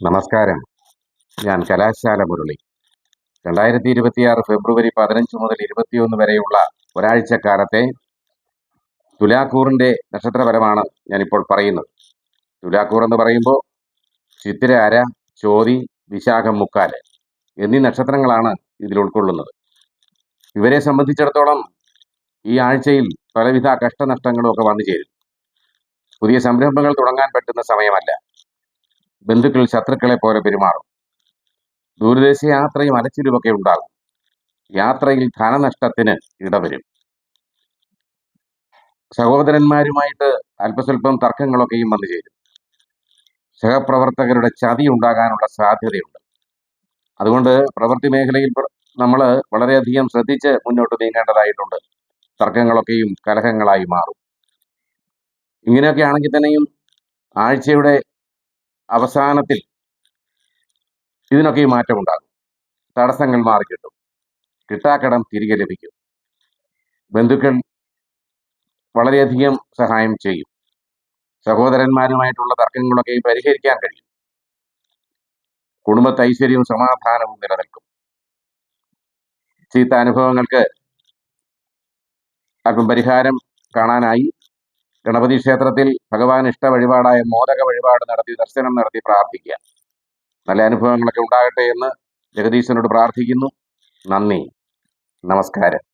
നമസ്കാരം. ഞാൻ കലാശാല മുരളി. രണ്ടായിരത്തി ഇരുപത്തിയാറ് ഫെബ്രുവരി പതിനഞ്ച് മുതൽ ഇരുപത്തിയൊന്ന് വരെയുള്ള ഒരാഴ്ചക്കാലത്തെ തുലാക്കൂറിന്റെ നക്ഷത്രപരമാണ് ഞാനിപ്പോൾ പറയുന്നത്. തുലാക്കൂർ എന്ന് പറയുമ്പോൾ ചിത്തിര അര ചോതി വിശാഖം മുക്കാൽ എന്നീ നക്ഷത്രങ്ങളാണ് ഇതിൽ ഉൾക്കൊള്ളുന്നത്. ഇവരെ സംബന്ധിച്ചിടത്തോളം ഈ ആഴ്ചയിൽ പലവിധ കഷ്ടനഷ്ടങ്ങളും ഒക്കെ വന്നു ചേരും. പുതിയ സംരംഭങ്ങൾ തുടങ്ങാൻ പറ്റുന്ന സമയമല്ല. ബന്ധുക്കൾ ശത്രുക്കളെ പോലെ പെരുമാറും. ദൂരദേശ യാത്രയും അലച്ചിലുമൊക്കെ ഉണ്ടാകും. യാത്രയിൽ ധനനഷ്ടത്തിന് ഇടവരും. സഹോദരന്മാരുമായിട്ട് അല്പസ്വല്പം തർക്കങ്ങളൊക്കെയും വന്നു ചേരും. സഹപ്രവർത്തകരുടെ ചതി ഉണ്ടാകാനുള്ള സാധ്യതയുണ്ട്. അതുകൊണ്ട് പ്രവൃത്തി മേഖലയിൽ നമ്മൾ വളരെയധികം ശ്രദ്ധിച്ച് മുന്നോട്ട് നീങ്ങേണ്ടതായിട്ടുണ്ട്. തർക്കങ്ങളൊക്കെയും കലഹങ്ങളായി മാറും. ഇങ്ങനെയൊക്കെ ആണെങ്കിൽ തന്നെയും ആഴ്ചയുടെ അവസാനത്തിൽ ഇതിനൊക്കെ ഈ മാറ്റമുണ്ടാകും തടസ്സങ്ങൾ മാറിക്കിട്ടും കിട്ടാക്കടം തിരികെ ലഭിക്കും. ബന്ധുക്കൾ വളരെയധികം സഹായം ചെയ്യും. സഹോദരന്മാരുമായിട്ടുള്ള തർക്കങ്ങളൊക്കെ പരിഹരിക്കാൻ കഴിയും. കുടുംബത്തെ ഐശ്വര്യവും സമാധാനവും നിലനിൽക്കും. ചീത്ത അനുഭവങ്ങൾക്ക് അല്പം പരിഹാരം കാണാനായി ഗണപതി ക്ഷേത്രത്തിൽ ഭഗവാൻ ഇഷ്ട വഴിപാടായ മോദക വഴിപാട് നടത്തി ദർശനം നടത്തി പ്രാർത്ഥിക്കുക. നല്ല അനുഭവങ്ങളൊക്കെ ഉണ്ടാകട്ടെ എന്ന് ജഗദീശനോട് പ്രാർത്ഥിക്കുന്നു. നന്ദി. നമസ്കാരം.